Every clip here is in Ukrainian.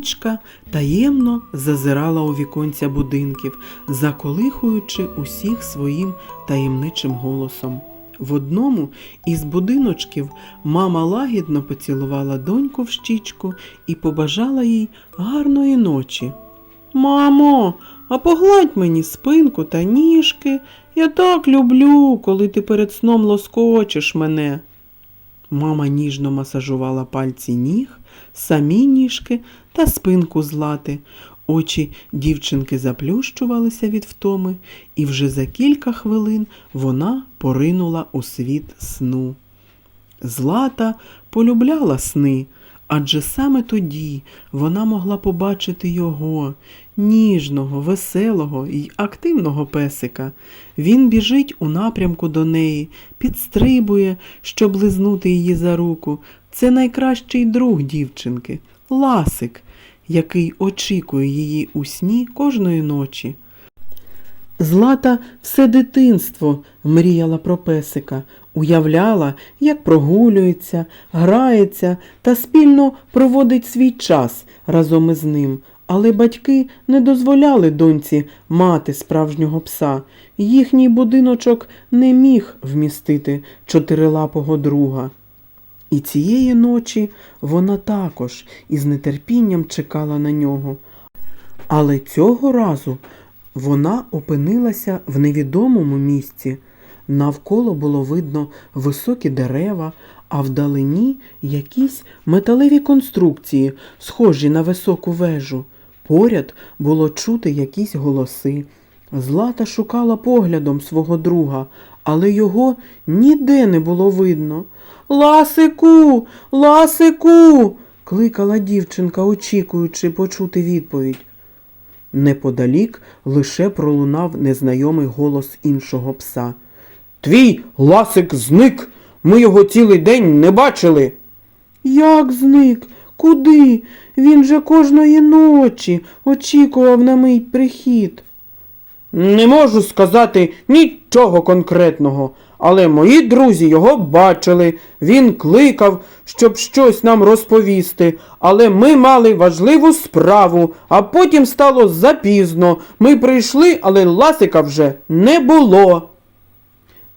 Нічка таємно зазирала у віконця будинків, заколихуючи усіх своїм таємничим голосом. В одному із будиночків мама лагідно поцілувала доньку в щічку і побажала їй гарної ночі. Мамо, а погладь мені спинку та ніжки. Я так люблю, коли ти перед сном лоскочеш мене. Мама ніжно масажувала пальці ніг, самі ніжки та спинку злати. Очі дівчинки заплющувалися від втоми, і вже за кілька хвилин вона поринула у світ сну. Злата полюбляла сни, адже саме тоді вона могла побачити його, ніжного, веселого й активного песика. Він біжить у напрямку до неї, підстрибує, щоб лизнути її за руку. Це найкращий друг дівчинки, ласик, який очікує її у сні кожної ночі. Злата все дитинство мріяла про песика, уявляла, як прогулюється, грається та спільно проводить свій час разом із ним. Але батьки не дозволяли доньці мати справжнього пса. Їхній будиночок не міг вмістити чотирилапого друга. І цієї ночі вона також із нетерпінням чекала на нього. Але цього разу вона опинилася в невідомому місці. Навколо було видно високі дерева, а вдалині якісь металеві конструкції, схожі на високу вежу. Поряд було чути якісь голоси. Злата шукала поглядом свого друга, але його ніде не було видно. Ласику, ласику. кликала дівчинка, очікуючи почути відповідь. Неподалік лише пролунав незнайомий голос іншого пса. Твій ласик зник. Ми його цілий день не бачили. Як зник? Куди? Він же кожної ночі очікував на мій прихід. Не можу сказати нічого конкретного, але мої друзі його бачили. Він кликав, щоб щось нам розповісти, але ми мали важливу справу, а потім стало запізно. Ми прийшли, але ласика вже не було.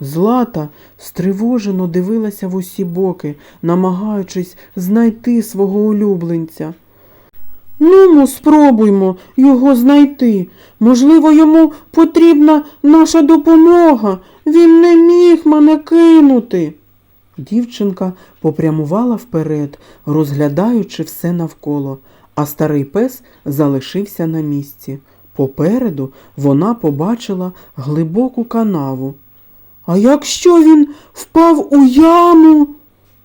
Злата стривожено дивилася в усі боки, намагаючись знайти свого улюбленця. Ну, спробуймо його знайти. Можливо, йому потрібна наша допомога. Він не міг мене кинути. Дівчинка попрямувала вперед, розглядаючи все навколо, а старий пес залишився на місці. Попереду вона побачила глибоку канаву. А якщо він впав у яму?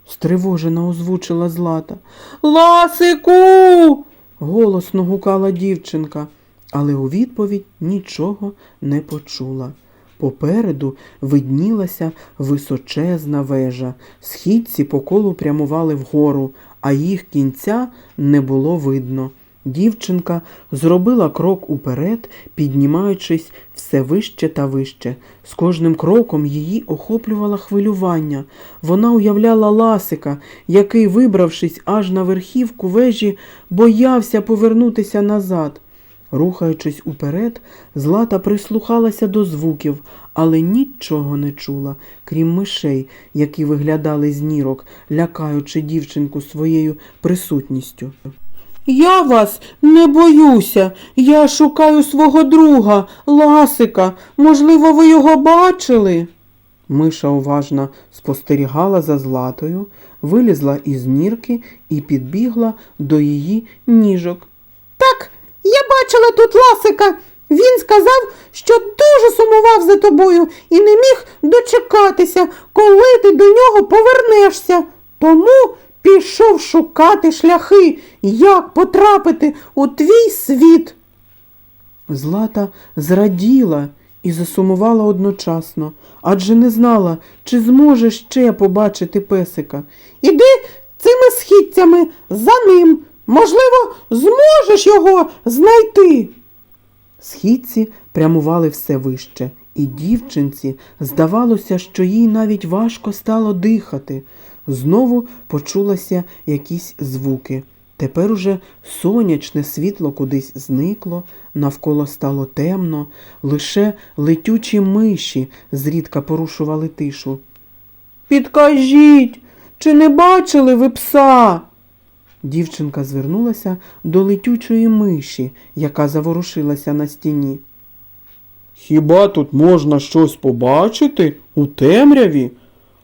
стривожено озвучила Злата. Ласику. Голосно гукала дівчинка, але у відповідь нічого не почула. Попереду виднілася височезна вежа. Східці по колу прямували вгору, а їх кінця не було видно. Дівчинка зробила крок уперед, піднімаючись все вище та вище. З кожним кроком її охоплювало хвилювання. Вона уявляла ласика, який, вибравшись аж на верхівку вежі, боявся повернутися назад. Рухаючись уперед, Злата прислухалася до звуків, але нічого не чула, крім мишей, які виглядали з нірок, лякаючи дівчинку своєю присутністю. Я вас не боюся. Я шукаю свого друга, Ласика. Можливо, ви його бачили? Миша уважно спостерігала за Златою, вилізла із нірки і підбігла до її ніжок. Так, я бачила тут Ласика. Він сказав, що дуже сумував за тобою і не міг дочекатися, коли ти до нього повернешся. Тому пішов шукати шляхи, як потрапити у твій світ. Злата зраділа і засумувала одночасно, адже не знала, чи зможе ще побачити песика. Іди цими східцями за ним. Можливо, зможеш його знайти. Східці прямували все вище, і дівчинці здавалося, що їй навіть важко стало дихати. Знову почулися якісь звуки. Тепер уже сонячне світло кудись зникло, навколо стало темно, лише летючі миші зрідка порушували тишу. Підкажіть, чи не бачили ви пса? Дівчинка звернулася до летючої миші, яка заворушилася на стіні. Хіба тут можна щось побачити у темряві?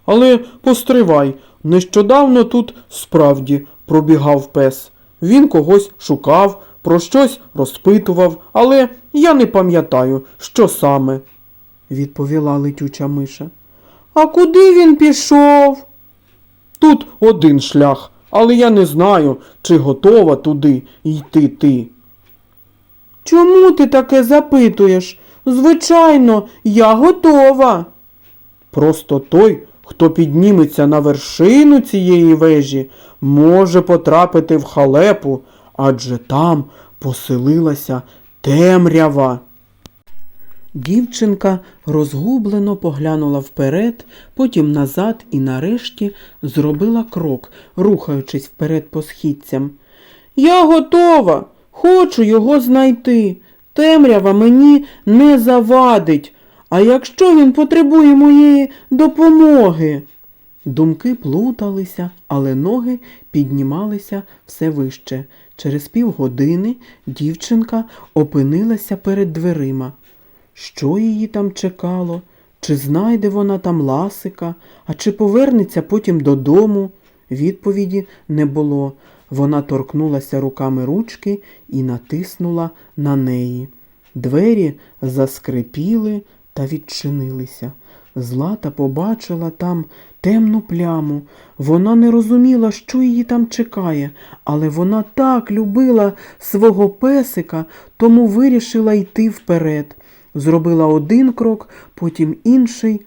Але постривай, нещодавно тут справді пробігав пес. Він когось шукав, про щось розпитував, але я не пам'ятаю, що саме, відповіла летюча миша. А куди він пішов? Тут один шлях, але я не знаю, чи готова туди йти ти. Чому ти таке запитуєш? Звичайно, я готова. Просто той, хто підніметься на вершину цієї вежі, може потрапити в халепу, адже там поселилася темрява. Дівчинка розгублено поглянула вперед, потім назад і нарешті зробила крок, рухаючись вперед по східцям. Я готова, хочу його знайти. Темрява мені не завадить. А якщо він потребує моєї допомоги? Думки плуталися, але ноги піднімалися все вище. Через півгодини дівчинка опинилася перед дверима. Що її там чекало? Чи знайде вона там ласика, а чи повернеться потім додому? Відповіді не було. Вона торкнулася руками ручки і натиснула на неї. Двері заскрипіли та відчинилися. Злата побачила там темну пляму. Вона не розуміла, що її там чекає, але вона так любила свого песика, тому вирішила йти вперед. Зробила один крок, потім інший,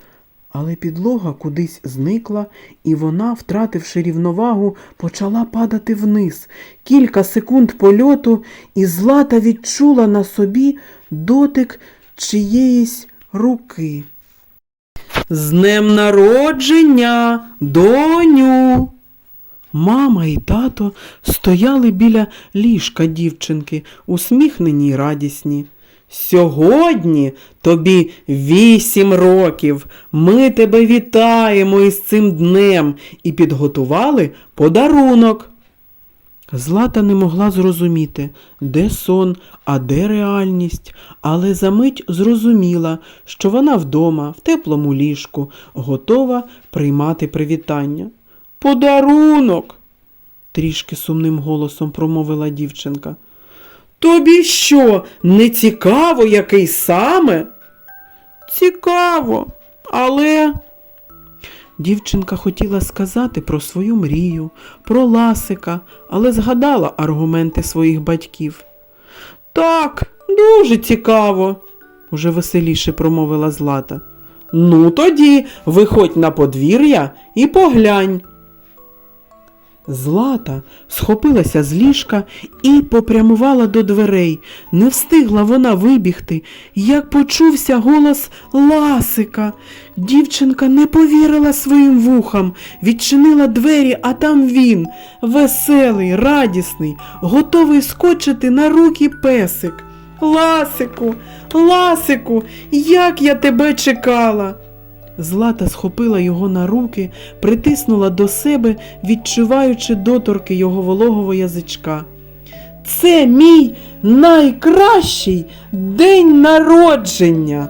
але підлога кудись зникла, і вона, втративши рівновагу, почала падати вниз. Кілька секунд польоту, і Злата відчула на собі дотик чиєїсь руки. З днем народження, доню. Мама і тато стояли біля ліжка дівчинки, усміхнені й радісні. Сьогодні тобі вісім років. Ми тебе вітаємо із цим днем і підготували подарунок. Злата не могла зрозуміти, де сон, а де реальність, але за мить зрозуміла, що вона вдома, в теплому ліжку, готова приймати привітання. Подарунок, трішки сумним голосом промовила дівчинка. Тобі що, не цікаво, який саме? Цікаво, але. Дівчинка хотіла сказати про свою мрію, про ласика, але згадала аргументи своїх батьків. Так, дуже цікаво, уже веселіше промовила Злата. Ну, тоді виходь на подвір'я і поглянь. Злата схопилася з ліжка і попрямувала до дверей. Не встигла вона вибігти, як почувся голос Ласика. Дівчинка не повірила своїм вухам, відчинила двері, а там він, веселий, радісний, готовий скочити на руки песик. Ласику, Ласику, як я тебе чекала. Злата схопила його на руки, притиснула до себе, відчуваючи доторки його вологого язичка. Це мій найкращий день народження.